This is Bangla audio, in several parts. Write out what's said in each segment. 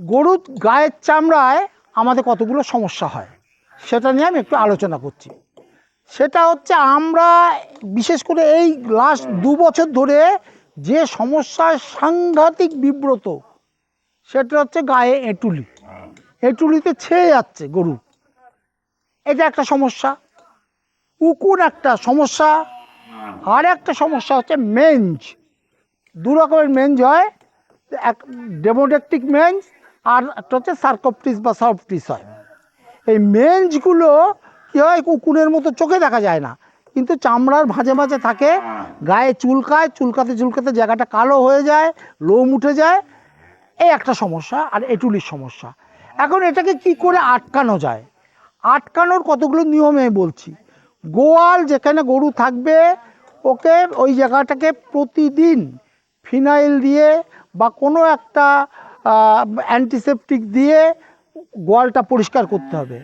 গরুর গায়ের চামড়ায় আমাদের কতগুলো সমস্যা হয়, সেটা নিয়ে আমি একটু আলোচনা করছি। সেটা হচ্ছে আমরা বিশেষ করে এই লাস্ট দু বছর ধরে যে সমস্যায় সাংঘাতিক বিব্রত, সেটা হচ্ছে গায়ে এঁটুলি। এঁটুলিতে ছেয়ে যাচ্ছে গরু। এটা একটা সমস্যা, উকুন একটা সমস্যা, আর একটা সমস্যা হচ্ছে মেঞ্জ। দু রকমের মেঞ্জ হয়, এক ডেমোডেকটিক মেঞ্জ আর একটা হচ্ছে সার্কপটিস বা সার্কপটিস হয়। এই মেঞ্জগুলো কী হয়, কুকুরের মতো চোখে দেখা যায় না। কিন্তু চামড়ার ভাঁজে ভাঁজে থাকে, গায়ে চুলকায়, চুলকাতে চুলকাতে জায়গাটা কালো হয়ে যায়, লোম উঠে যায়। এই একটা সমস্যা আর এটুলির সমস্যা। এখন এটাকে কি করে আটকানো যায়? আটকানোর কতগুলো নিয়মে বলছি। গোয়াল যেখানে গরু থাকবে, ওকে ওই জায়গাটাকে প্রতিদিন ফিনাইল দিয়ে বা কোনো একটা অ্যান্টিসেপটিক দিয়ে গোয়ালটা পরিষ্কার করতে হবে।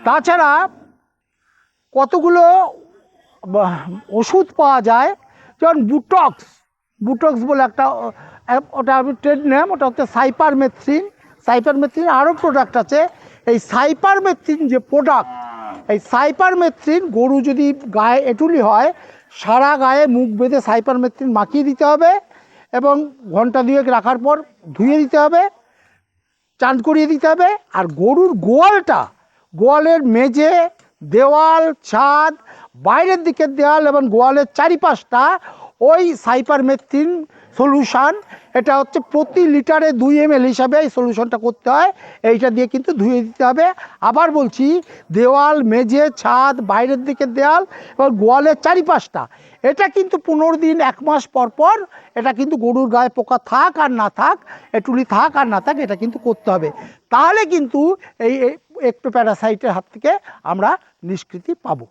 তাছাড়া কতগুলো ওষুধ পাওয়া যায়, যেমন বুটক্স। বুটক্স বলে একটা ওটা আমি ট্রেড নেম, ওটা হচ্ছে সাইপার মেথ্রিন সাইপার মেথ্রিন আরও প্রোডাক্ট আছে। এই সাইপার মেথ্রিন যে প্রোডাক্ট এই সাইপার মেথ্রিন গরু যদি গায়ে এটুলি হয়, সারা গায়ে মুখ বেঁধে সাইপার মেথ্রিন মাখিয়ে দিতে হবে। এবং ঘণ্টা দুয়েক রাখার পর ধুয়ে দিতে হবে চান করিয়ে দিতে হবে। আর গরুর গোয়ালটা, গোয়ালের মেঝে, দেওয়াল, ছাদ, বাইরের দিকের দেওয়াল এবং গোয়ালের চারিপাশটা ওই সাইপার মেথিন সলিউশন এটা হচ্ছে প্রতি লিটারে দুই এম হিসাবে এই সলিউশনটা করতে হয়। এইটা দিয়ে কিন্তু ধুয়ে দিতে হবে। আবার বলছি, দেওয়াল, মেঝে, ছাদ, বাইরের দিকের দেওয়াল এবং গোয়ালের চারিপাশটা। এটা কিন্তু পনেরো দিন, এক মাস পর পর এটা কিন্তু গরুর গায়ে পোকা থাক আর না থাক এটুলি থাক আর না থাক, এটা কিন্তু করতে হবে। তাহলে কিন্তু এই একটু প্যারাসাইটের হাত থেকে আমরা নিষ্কৃতি পাবো।